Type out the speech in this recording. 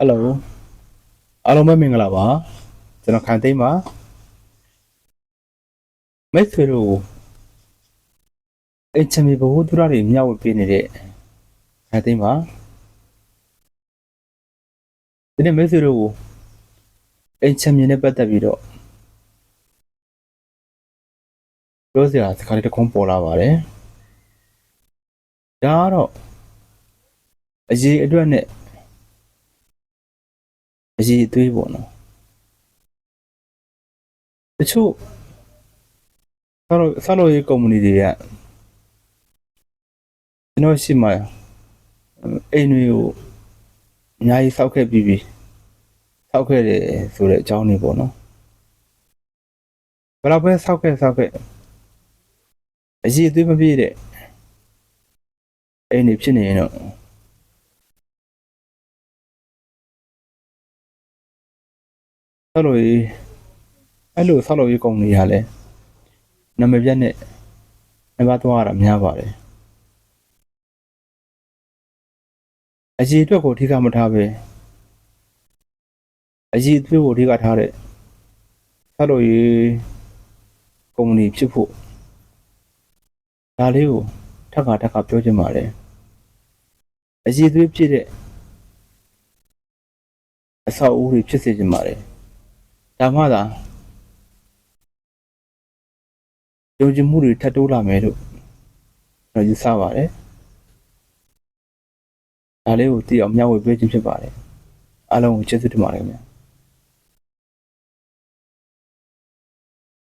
ဟယ်လိုအားလုံးပဲမင်္ဂလာပါကျွန်တော်ခိုင်သိမ်းပါမိတ်ဆွေတို့အချမီဘဝသူရတွေမျှဝေပေးနေတဲ့ခိုင်သိမ်းပါဒီနေ့မိတ်ဆွေတို့ကိုအချမီနဲ့ပတ်သက်ပြီးတော့ပြောစရာစကားလေးတစ်ခုပေါ်လာပါတယ်ဒါကတော့အရေးအတွက်နဲ့ အရေးအသွေးပေါ့နော်တချို့ဆောက်လို့ဆောက်လို့ရေးကုမ္ပဏီတွေကကျွန်တော်ရှိမှအိမ်တွေကိုအများကြီးဆောက်ခဲ့ပြီးပြီဆောက်ခဲ့တယ်ဆိုတဲ့အကြောင်းတွေပေါ့နော်ဘယ်တော့ပဲဆောက်ခဲ့ဆောက်ခဲ့အရေးအသွေးမပြည့်တဲ့အိမ်တွေဖြစ်နေရင်တော့ ဆောက်လို့ရေးအဲ့လိုဆောက်လို့ရေးကုမ္ပဏီကလည်းနာမည်ပြတ်နဲ့နံပါတ်သွားရတာများပါတယ်အကြီးအတွက်ကိုအထိကမထားပဲအကြီးအတွက်ကိုအထိကထားတဲ့ဆောက်လို့ရေးကုမ္ပဏီဖြစ်ဖို့ဒါလေးကိုထပ်ခါထပ်ခါပြောချင်ပါတယ်အကြီးအတွက်ဖြစ်တဲ့အဆောက်အဦတွေဖြစ်စေချင်ပါတယ် ဒါမှသာယုံကြည်မှုတွေထပ်တိုးလာမယ်လို့ကျွန်တော်ယူဆပါတယ်ဒါလေးကိုသိအောင်မျှဝေပေးခြင်းဖြစ်ပါတယ်အားလုံးကိုကျေးဇူးတင်ပါတယ်ခင်ဗျာ